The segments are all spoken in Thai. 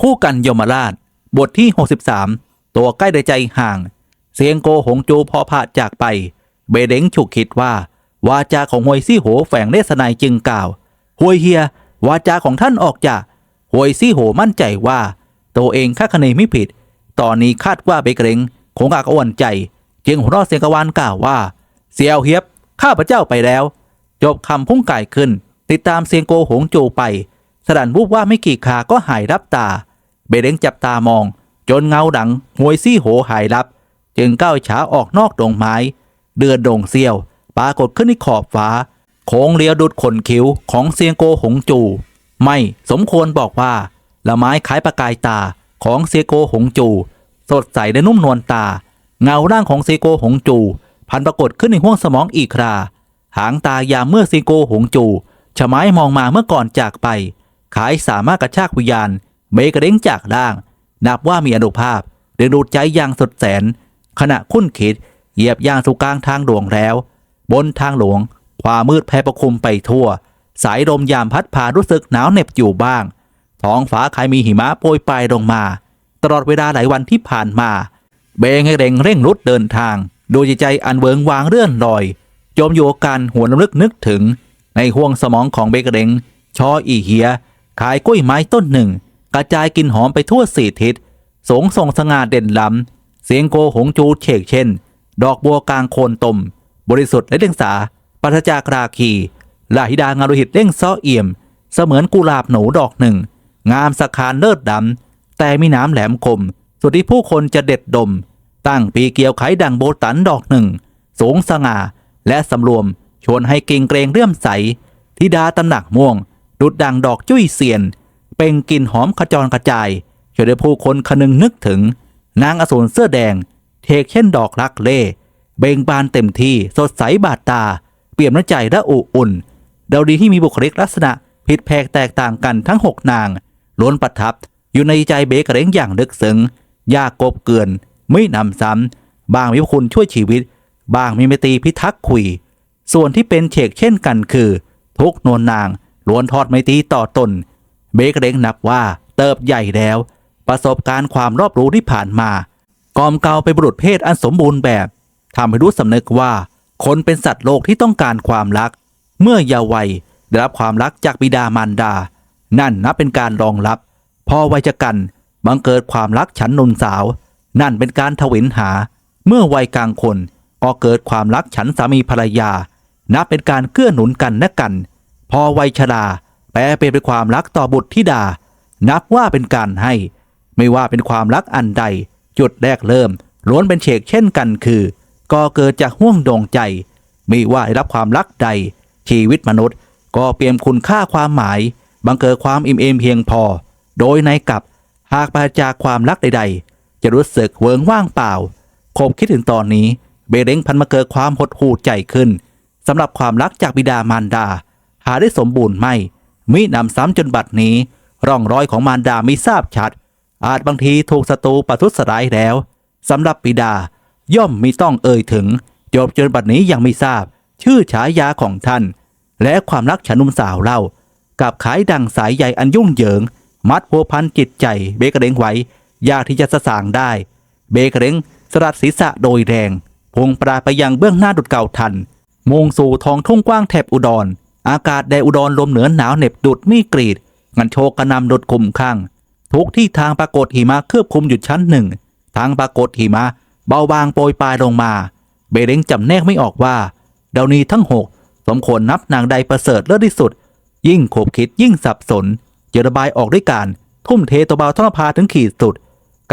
ผู้กันยมราช บทที่ 63 ตัวใกล้ในใจห่าง เสียงโกหงจูพอพาจากไป เบเด้งฉุกคิดว่า วาจาของหวยซี่โหแฝงเลสนายจึงกล่าวหวยเฮีย วาจาของท่านออกจากหวยซี่โหมั่นใจว่า ตัวเองคาดคะเนไม่ผิด ตอนนี้คาดว่าเบเกรงคงอากอ่อนใจ จึงหัวเราะเสียงกวานกล่าวว่าเสียวเฮียบข้าพระเจ้าไปแล้ว จบคำพุ่งไก่ขึ้น ติดตามเสียงโกหงจูไปสดันวูบว่าไม่กี่ขาก็หายรับตา เบเด้งจับตามอง จนเงาดังหวยซี่โหหายลับ จึงก้าวช้าออกนอกดงไม้ เดือนดงเซียว ปรากฏขึ้นที่ขอบฟ้าโค้งเลียวดุดขนคิ้วของเซียงโกหงจู ไม่สมควรบอกว่าละไม้คล้ายประกายตาของเซียโกหงจู สดใสและนุ่มนวลตา เงาร่างของเซียโกหงจู พันปรากฏขึ้นในห้วงสมองอีกครา หางตายามเมื่อเซียโกหงจูฉมายมองมาเมื่อก่อนจากไป ขายสามารถกระชากวิญญาณ เบกเด้งจากด่าง นับว่ามีอนุภาพดึงดูดใจอย่างสุดแสน ขณะคุ้นคิดเหยียบย่างสู่กลางทางหลวงแล้ว บนทางหลวง ความมืดแผ่ปกคลุมไปทั่ว สายลมยามพัดพานรู้สึกหนาวเหน็บอยู่บ้าง ท้องฟ้าใครมีหิมะโปรยปลายลงมา ตลอดเวลาหลายวันที่ผ่านมา เบงให้เร่งเร่งรุดเดินทาง โดยใจอันเวิงวางเรื่อนลอย จมอยู่กับการหวนรำลึกนึกถึง ในห่วงสมองของเบกเดงชออีเฮีย ขายกล้วยไม้ต้นหนึ่ง กระจายกลิ่นหอมไปทั่วสี่ทิศ สงส่งสง่าเด่นล้ำ เสียงโกหงจูเฉกเช่น ดอกบัวกลางโคนตม บริสุทธิ์และเด้งสาปราศจากราคีลาหิดางารุหิตเด้งซ้อเอี่ยม เสมือนกุหลาบหนูดอกหนึ่ง งามสะคานเลิศดำ แต่มีน้ำแหลมคม สุดที่ผู้คนจะเด็ดดม ตั้งปีเกียวไขดังโบตันดอกหนึ่ง สูงสง่าและสำรวม ชวนให้เกรงเกรงเรื่อมใสธิดาตำหนักม่วง ดุดดังดอกจุ้ยเสียน เป่งกลิ่นหอมขจรกระจายช่วยให้ผู้คนคนึงนึกถึง นางอสูรเสื้อแดง เทกเช่นดอกรักเล่ เบ่งบานเต็มที่สดใสบาดตา เปี่ยมน้ำใจและอบอุ่นดาวดีที่มีบุคลิกลักษณะผิดแผกแตกต่างกันทั้งหกนางล้วนประทับ อยู่ในใจเบกเร้งอย่างลึกซึ้งยากกบเกลื่อนไม่นำซ้ำบางมีคุณช่วยชีวิต บางมีเมตีพิทักษ์คุย ส่วนที่เป็นเฉกเช่นกันคือ ทุกนวลนางล้วนทอดไมตีต่อตน เบกเร้งนับว่าเติบใหญ่แล้ว ประสบการณ์ความรอบรู้ที่ผ่านมา กอมเกาเป็นบุรุษเพศอันสมบูรณ์แบบทำให้รู้สำนึกว่า คนเป็นสัตว์โลกที่ต้องการความรัก เมื่อเยาว์วัยได้รับความรักจากบิดามารดา นั่นนับเป็นการรองรับ พอวัยจะกันบังเกิดความรักฉันนุนสาว นั่นเป็นการทวินหา เมื่อวัยกลางคนก็เกิดความรักฉันสามีภรรยา นับเป็นการเกื้อหนุนกันและกัน พอวัยชรา ลเปลี่ยนเป็นความรักต่อบุตรธิดา นับว่าเป็นการให้ ไม่ว่าเป็นความรักอันใด จุดแรกเริ่มล้วนเป็นเฉกเช่นกันคือก็เกิดจากห่วงดวงใจ ไม่ว่าได้รับความรักใด ชีวิตมนุษย์ ก็เปลี่ยนคุณค่าความหมาย บังเกิดความอิ่มเอมเพียงพอ โดยในกลับหากปราศจากความรักใด ๆ จะรู้สึกเวิงว่างเปล่าคบคิดถึงตอนนี้ เบเร้งพันมาเกิดความหดหู่ใจขึ้นสำหรับความรักจากบิดามารดา หาได้สมบูรณ์ไม่ มินำซ้ำจนบัดนี้ ร่องรอยของมารดาไม่ทราบชัด อาจบางทีถูกศัตรูประทุษร้ายแล้วสำหรับบิดาย่อมมีต้องเอ่ยถึง จบจนบัดนี้ยังไม่ทราบ ชื่อฉายาของท่าน และความรักฉันนุ่มสาวเล่ากับขายดังสายใยอันยุ่งเหยิง มัดพัวพันจิตใจเบกเด้งไว้ยากที่จะสะสางได้ เบกเด้งสลัดศีรษะโดยแรงพงปราไปยังเบื้องหน้าดุดเก่าทันมุ่งสู่ท้องทุ่งกว้างแถบอุดร อากาศแดอุดรลมเหนือหนาวเหน็บดุดมีกรีด งันโชกกระนำดุดคุมข้าง ทุกที่ทางปรากฏหิมะเคลือบคลุมอยู่ชั้นหนึ่ง ทางปรากฏหิมะเบาบางโปรยปลายลงมา เบเร้งจำแนกไม่ออกว่าดาวนีทั้งหกสมควรนับนางใดประเสริฐเลิศที่สุด ยิ่งขบคิดยิ่งสับสนจะระบายออกด้วยการ ทุ่มเทตัวเบาท่อพาถึงขีดสุด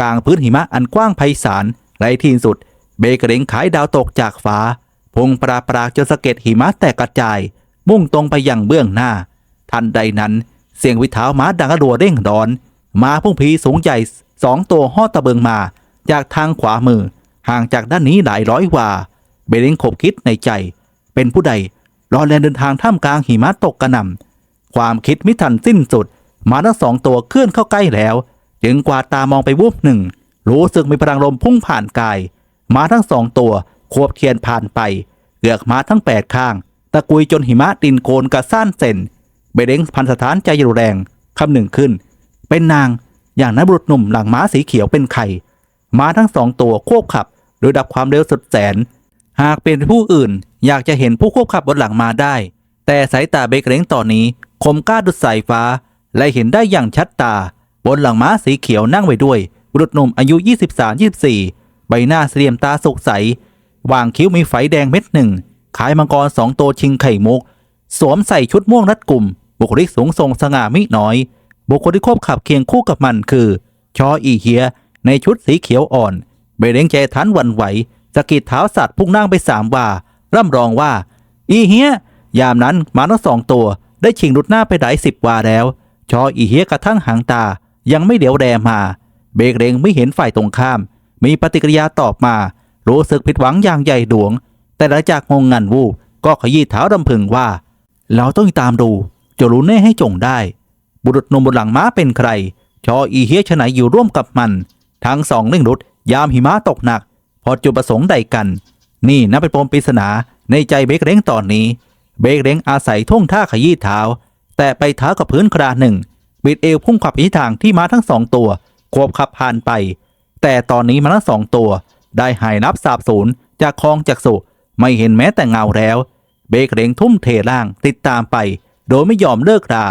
กลางพื้นหิมะอันกว้างไพศาลไรทีนสุด เบกระเด้งขายดาวตกจากฟ้า พงปราปราจนสะเก็ดหิมะแตกกระจาย มุ่งตรงไปยังเบื้องหน้า ทันใดนั้นเสียงวิเท้าม้าดังกระดัวเร่งดอนม้าพุ่งผีสูงใหญ่สองตัวห่อตะเบิงมา จากทางขวามือ ห่างจากด้านนี้หลายร้อยว่า เบลิงขบคิดในใจ เป็นผู้ใดรอแลนเดินทางท่ามกลางหิมะตกกระหน่ำความคิดมิทันสิ้นสุดหมาทั้งสองตัวเคลื่อนเข้าใกล้แล้ว จึงกวาดตามองไปวูบหนึ่ง รู้สึกมีพลังลมพุ่งผ่านกายหมาทั้งสองตัวควบเคียนผ่านไปเกือกม้าทั้งแปดข้าง ตะกุยจนหิมะดินโกนกระซ่านเซนเบเด้งพันสถานใจรุนแรงคำหนึ่งขึ้น เป็นนางอย่างนั้นบุรุษหนุ่มหลังม้าสีเขียวเป็นใครม้าทั้งสองตัวควบขับ โดยดับความเร็วสุดแสน หากเป็นผู้อื่นอยากจะเห็นผู้ควบขับบนหลังม้าได้ แต่สายตาเบเกเล้งตอนนี้คมกล้าดุดสายฟ้า และเห็นได้อย่างชัดตา บนหลังม้าสีเขียวนั่งไว้ด้วย บุรุษหนุ่มอายุ 23-24 ใบหน้าเสียมตาสุกใสวางคิ้วมีไฟแดงเม็ดหนึ่ง ขายมังกรสองตัวชิงไข่มุก สวมใส่ชุดม่วงรัดกลุ่ม บุคลิกสูงทรงสง่ามิน้อย บุคคลที่ควบขับเคียงคู่กับมันคือ ชออีเฮีย ในชุดสีเขียวอ่อนเบเล้งใจทันวันไหวสะกิดเท้าสัตว์พุ่งนั่งไปสามว่าร่ำรองว่า อีเฮียยามนั้นหมาทั้งสองตัว ได้ชิงรุดหน้าไปหลายสิบวาแล้ว ชออีเฮียกระทั่งหางตา ยังไม่เดี๋ยวแดมา เบกเรงไม่เห็นฝ่ายตรงข้าม มีปฏิกิริยาตอบมา รู้สึกผิดหวังอย่างใหญ่หลวง แต่หลังจากงงงันวูบก็ขยี้เท้ารำพึงว่า เราต้องตามดูจะรู้แน่ให้จงได้ บุรุษนมบนหลังม้าเป็นใคร ชออีเฮียฉไหนอยู่ร่วมกับมัน ทั้งสองเร่งรุดยามหิมะตกหนัก พอจุดประสงค์ใดกัน นี่นับเป็นปมปริศนาในใจเบกเร้งตอนนี้ เบกเร้งอาศัยท่วงท่าขยี้เท้า แต่ไปเท้ากับพื้นคราหนึ่งบิดเอวพุ่งขับไปที่ทางที่ม้าทั้งสองตัวควบขับผ่านไป แต่ตอนนี้ม้าทั้งสองตัว ได้หายนับสาบสูญจากคลองจากสุ ไม่เห็นแม้แต่เงาแล้ว เบกเร้งทุ่มเทล่างติดตามไป โดยไม่ยอมเลิกรา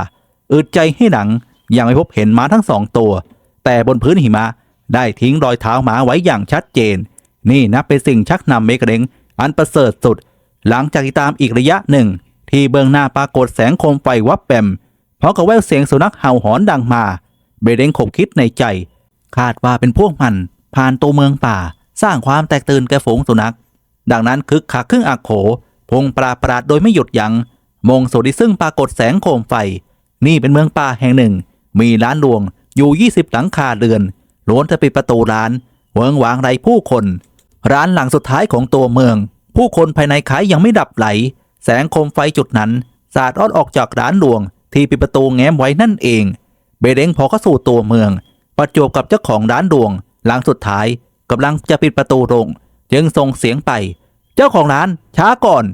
อึดใจให้หนังยังไม่พบเห็นม้าทั้งสองตัว แต่บนพื้นหิมะได้ทิ้งรอยเท้าหมาไว้อย่างชัดเจน นี่นับเป็นสิ่งชักนำเบกเร้งอันประเสริฐสุด หลังจากติดตามอีกระยะหนึ่ง ที่เบื้องหน้าปรากฏแสงโคมไฟวับแปมเพราะกับแววเสียงสุนัขเห่าหอนดังมา เบเร้งขบคิดในใจ คาดว่าเป็นพวกมัน ผ่านตัวเมืองป่า สร้างความแตกตื่นแก่ฝูงสุนัข ดังนั้นคึกคักครึ่งอักโข พงปราประหลาดโดยไม่หยุดยัง้งมงสุดที่ซึ่งปรากฏแสงโคมไฟ นี่เป็นเมืองป่าแห่งหนึ่ง มีร้านรวงอยู่ 20 หลังคาเรือนล้วนจะปิดประตูร้านเวิงวางไรผู้คน ร้านหลังสุดท้ายของตัวเมือง ผู้คนภายในขายยังไม่ดับไหล แสงโคมไฟจุดนั้น สาดออดออกจากร้านหลวง ที่ปิดประตูแง้มไว้นั่นเอง เบเด้งพอเข้าสู่ตัวเมือง ประจวบกับเจ้าของร้านดวง หลังสุดท้ายกำลังจะปิดประตูลง จึงส่งเสียงไป เจ้าของร้านช้าก่อน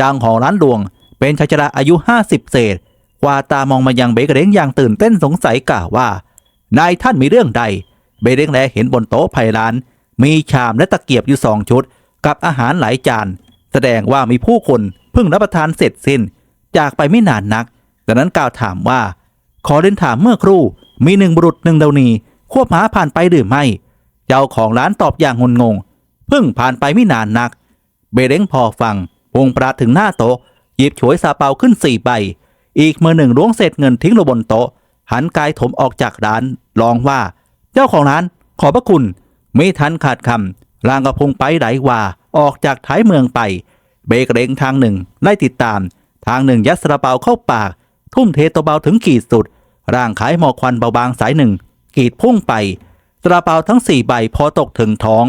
จางของร้านดวง เป็นชายชราอายุ 50 เศษกว่าตามองมายังเบเกเด้งอย่างตื่นเต้นสงสัยกล่าวว่า นายท่านมีเรื่องใด เบเด้งแลเห็นบนโต๊ะภายร้าน มีชามและตะเกียบอยู่สองชุด กับอาหารหลายจาน แสดงว่ามีผู้คนเพิ่งรับประทานเสร็จสิ้น จากไปไม่นานนักดังนั้นกล่าวถามว่า ขอเรียนถามเมื่อครู่ มีหนึ่งบุรุษหนึ่งเดานีควบหาผ่านไปหรือไม่ เจ้าของร้านตอบอย่างงุนงง เพิ่งผ่านไปไม่นานนัก เบเร้งพอฟังพงปราดถึงหน้าโต๊ะ หยิบฉวยซาเปาขึ้นสี่ใบ อีกมือหนึ่งล้วงเศษเงินทิ้งลงบนโต๊ะ หันกายถมออกจากร้านร้องว่า เจ้าของร้านขอบพระคุณไม่ทันขาดคำร่างกระพงไปไหลว่าออกจากท้ายเมืองไป เบเกเรงทางหนึ่งไล่ติดตาม ทางหนึ่งยัดซาเปาเข้าปาก ทุ่มเทตัวเบาถึงขีดสุด ร่างขายหมอกควันเบาบางสายหนึ่งขีดพุ่งไปซาเปาทั้งสี่ใบพอตกถึงท้อง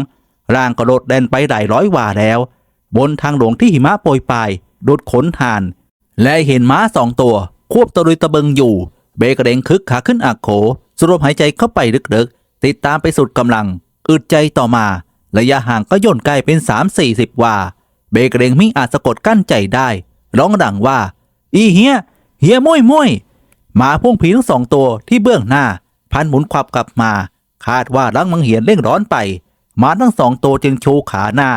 ร่างกระโดดแดนไปหลายร้อยว่าแล้ว บนทางหลวงที่หิมะโปรยปลายดุดขนห่าน และเห็นม้าสองตัว ควบตะลุยตะเบิงอยู่ เบกเรงคึกขาขึ้นอักโขสรวมหายใจเข้าไปลึกๆ ติดตามไปสุดกำลัง อึดใจต่อมา ระยะห่างก็ย่นไกล้เป็น3 4 0ว่า เบกเรงมิอาจสะกดกั้นใจได้ ร้องดังว่า อีเฮียเฮียม้ยม้ยหมาพุ่งผีทั้งสองตัวที่เบื้องหน้า พันหมุนควับกลับมา คาดว่ารังมังเหียนเร่งร้อนไป หมาทั้งสองตัวจึงโชว์ขาหน้า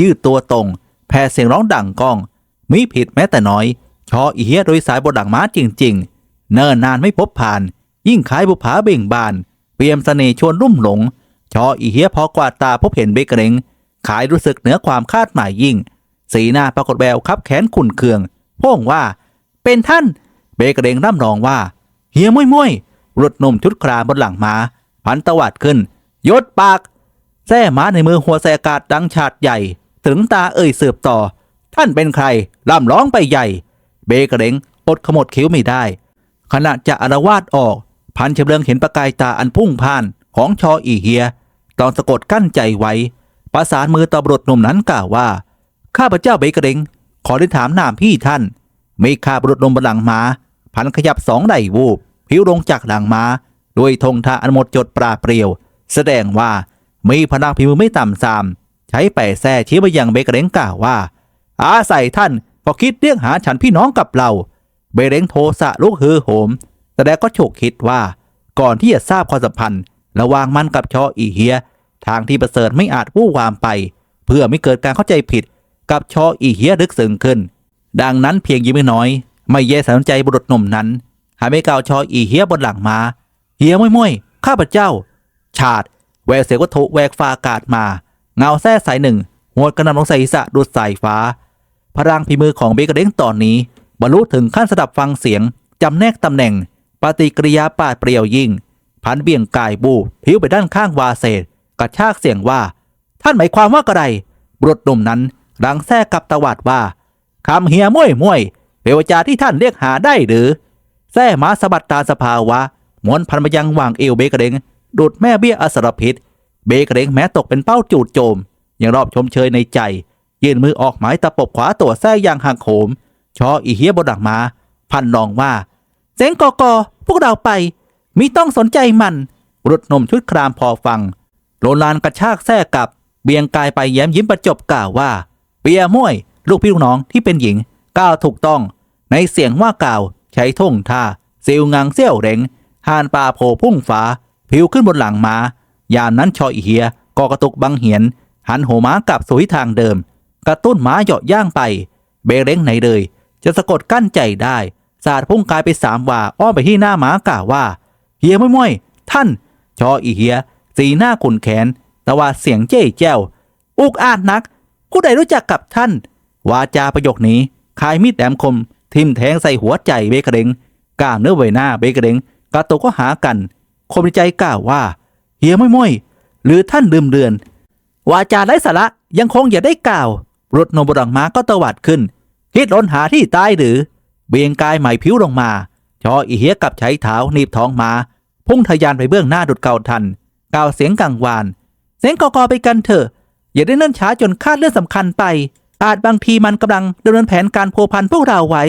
ยืดตัวตรง แผ่เสียงร้องดังก้อง มิผิดแม้แต่น้อย ชออีเฮียโดยสายบนดังม้าจริง ๆ เนิ่นนานไม่พบผ่าน ยิ่งขายบุผาเบ่งบาน เปี่ยมเสน่ห์ชวนรุ่มหลง ชออีเฮียพอกวาดตาพบเห็นเบเกเรงขายรู้สึกเหนือความคาดหมายยิ่ง สีหน้าปรากฏแววคับแขนขุนเคืองพ่งว่า เป็นท่าน เบเกเรงร่ำรองว่า เฮียมุ้ยมุ้ยรถหนุ่มชุดครามบนหลังม้าพันตวัดขึ้นยศปาก แส้ม้าในมือหัวแสอากาศดังฉาดใหญ่ ถึงตาเอ่ยสืบต่อ ท่านเป็นใครร่ำร้องไปใหญ่ เบเกเรงอดขมวดคิ้วไม่ได้ ขณะจะอารวาดออก พันเฉลิงเห็นประกายตาอันพุ่งพ่านของชออีเฮียต้องสะกดกั้นใจไว้ ประสานมือต่อบรุษหนุ่มนั้นกล่าวว่า ข้าพเจ้าเบเกเรงขอได้ถามนามพี่ท่าน มีข้าบรุษหนุ่มบนหลังม้าพันขยับสองไหลวูบ ผิวลงจากหลังม้าด้วยธงท่าอันหมดจดปราเปรียว แสดงว่า มีพลังพิมือไม่ต่ำซาม ใช้แปะแซ่ชี้ไปยังเบเกเรงกล่าวว่า อาศัยท่านก็คิดเรียกหาฉันพี่น้องกับเรา เบเรงโทสะลุกฮือโหม แต่แล้วก็โฉกคิดว่า ก่อนที่จะทราบความสัมพันธ์ ระหว่างมันกับชออีเฮีย ทางที่ประเสริฐไม่อาจวู่วามไป เพื่อไม่เกิดการเข้าใจผิดกับชออีเฮียลึกซึ้งขึ้น ดังนั้นเพียงยิ้มน้อย ไม่แยสนใจบุรุษหนุ่มนั้นหาไม่กล่าวชออีเฮียบนหลังมา เฮียม้วยๆข้าพเจ้า ชาด แววเสียงวัตถุแวกฟ้าอากาศมา เงาแท้สายหนึ่งหวดกระนำลงใส่ศีรษะดูดสายฟ้า พลังพิมือของเบกเด้งตอนนี้ บรรลุถึงขั้นสดับฟังเสียง จำแนกตำแหน่ง ปฏิกิริยาปาดเปรียวยิ่ง พันเบี่ยงกายบูผิวไปด้านข้างวาเศษกระชากเสียงว่า ท่านหมายความว่ากระไรบุรุษหนุ่มนั้นรังแท้กับตวาดว่าคำเฮียม้วยม้วยเป็นวจาที่ท่านเรียกหาได้หรือแท้หมาสะบัดตาสภาวะมวนพันมายังวางเอวเบกเด้ง ดูดแม่เบี้ยอสรพิษ เบเกเด้งแม้ตกเป็นเป้าจูดโจม ยังรอบชมเชยในใจ ยื่นมือออกหมายตะปบขวาตัวแท้อย่างห่างโหม ชออีเฮียบนดักมา พันนองว่าเสียงกอกอพวกเราไป มิต้องสนใจมันรุษหนมชุดครามพอฟังโรลานกระชากแท้กับ เบียงกายไปแย้มยิ้มประจบกล่าวว่า เปียม่วย ลูกพี่ลูกน้องที่เป็นหญิงกล่าวถูกต้อง ในเสียงว่ากล่าว ใช้ท่งท่าซิลงังเซี่ยวเร็งหานปลาโผพุ่งฟ้า ผิวขึ้นบนหลังม้ายามนั้นชออีเฮียก็กระตุกบังเหียน หันหัวม้ากลับสู่ทิศทางเดิม กระตุ้นม้าเหยาะย่างไป เบเร้งไหนเลย จะสะกดกั้นใจได้สาดพุ่งกายไปสามว่าอ้อมไปที่หน้าม้ากล่าวว่า เฮียม้วยท่าน ชออีเฮีย สีหน้าขุนแขนตะวาเสียงเจ้ยแจ้วอุกอาจนัก ผู้ใดรู้จักกับท่าน วาจาประโยคนี้คายมีดแหลมคม ทิ่มแทงใส่หัวใจเบกระเดงกล้ามเนื้อใบหน้าเบกระเดงกระตุกก็หากัน คมในใจกล่าวว่า เฮียม้วยๆหรือท่านลืมเดือนวาจาไร้สาระยังคงอย่าได้กล่าว รถโนบดังม้าก็ตวัดขึ้น คิดล้นหาที่ตายหรือ เบียงกายใหม่ผิวลงมาชออีเฮียกับใช้เท้าหนีบท้องมาพุ่งทะยานไปเบื้องหน้าดุดเก่าทันกล่าวเสียงกังวาน เสียงกอกอไปกันเถอะ อย่าได้เนิ่นช้าจนคาดเรื่องสำคัญไป อาจบางทีมันกำลังดำเนินแผนการพัวพันพวกเราไว้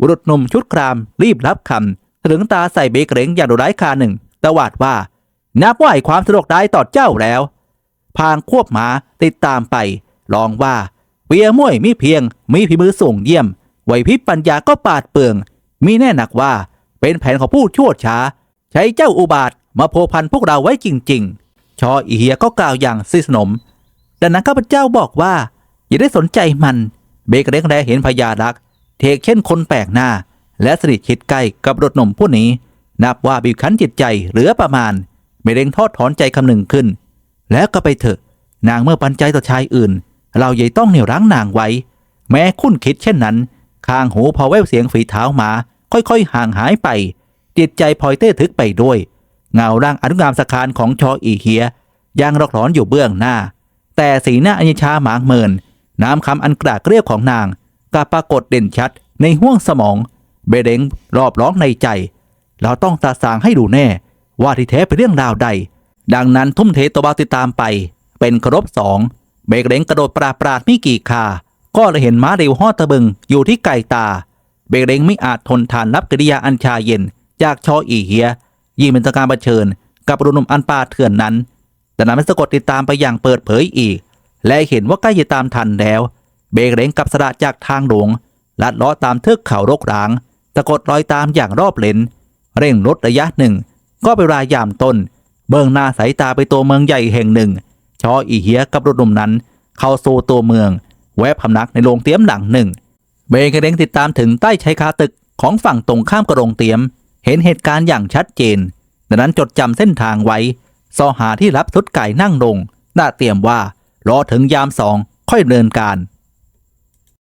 บุรุษหนุ่มชุดครามรีบรับคำถึงตาใส่เบเกรงอย่างดุร้ายคาหนึ่ง ตวาดว่า นับว่าไอความสะดวกได้ต่อเจ้าแล้ว พางควบหมาติดตามไป ลองว่าเปียม่วยมีเพียง มีฝีมือส่งเยี่ยมไหวพิบปัญญาก็ปาดเปือง มีแน่หนักว่าเป็นแผนของผู้ชั่วช้า ใช้เจ้าอุบาทมาโพพันพวกเราไว้จริง ๆ ชออีเฮียก็กล่าวอย่างสนิสนม ดังนั้นข้าพเจ้าบอกว่า อย่าได้สนใจมัน เบเกเร็กแลเห็นพญารัก เทกเช่นคนแปลกหน้า และสนิทชิดใกล้กับรถหนุ่มผู้นี้ นับว่าบีบคั้นจิตใจเหลือประมาณ ไม่เร่งทอดถอนใจคำหนึ่งขึ้น แล้วก็ไปเถอะ นางเมื่อปันใจต่อชายอื่น เราใหญ่ต้องเหนี่ยวรั้งนางไว้ แม้คุ้นคิดเช่นนั้น ข้างหูพอแววเสียงฝีเท้ามา ค่อยๆ ห่างหายไป จิตใจพลอยเต้ทึกไปด้วย เงาร่างอนุงามสคานของชออีเฮียยังรอกร้อนอยู่เบื้องหน้า แต่สีหน้าอัญชาหมางเมิน น้ำคำอันกระเกรียบของนางกลับปรากฏเด่นชัดในห้วงสมอง เบเดงรอบร้องในใจ เราต้องตาสางให้ดูแน่ ว่าที่แท้เป็นเรื่องราวใด ดังนั้นทุ่มเทตัวเบาติดตามไป เป็นครบสองเบเกเด้งกระโดดปราดปราดไม่กี่คา ก็เลยเห็นม้าเร็วห่อตะบึงอยู่ที่ไก่ตา เบเกเด้งไม่อาจทนทานรับกิริยาอันชาเย็น จากชออีเฮีย ยิ่งเป็นการเผชิญ กับรุนุมอันปาเถื่อนนั้น แต่นั้นสะกดติดตามไปอย่างเปิดเผยอีก และเห็นว่าใกล้จะตามทันแล้ว เบเกเด้งกับสระจากทางหลวงลัดเลาะตามเทือกเขารกร้างสะกดรอยตามอย่างรอบเลน เร่งลดระยะหนึ่ง ก็ไปรายยามต้น เบื้องหน้าสายตาไปตัวเมืองใหญ่แห่งหนึ่ง ชออีเฮียกับรถหนุ่มนั้น เข้าสู่ตัวเมือง แวะพำนักในโรงเตี๊ยมหลังหนึ่ง เบเกระเด้งติดตามถึงใต้ชายคาตึกของฝั่งตรงข้ามกับโรงเตี๊ยม เห็นเหตุการณ์อย่างชัดเจนดังนั้นจดจำเส้นทางไว้ซอหาที่รับทุดไก่นั่งลงน่าเตรียมว่ารอถึงยามสองค่อยเนินการ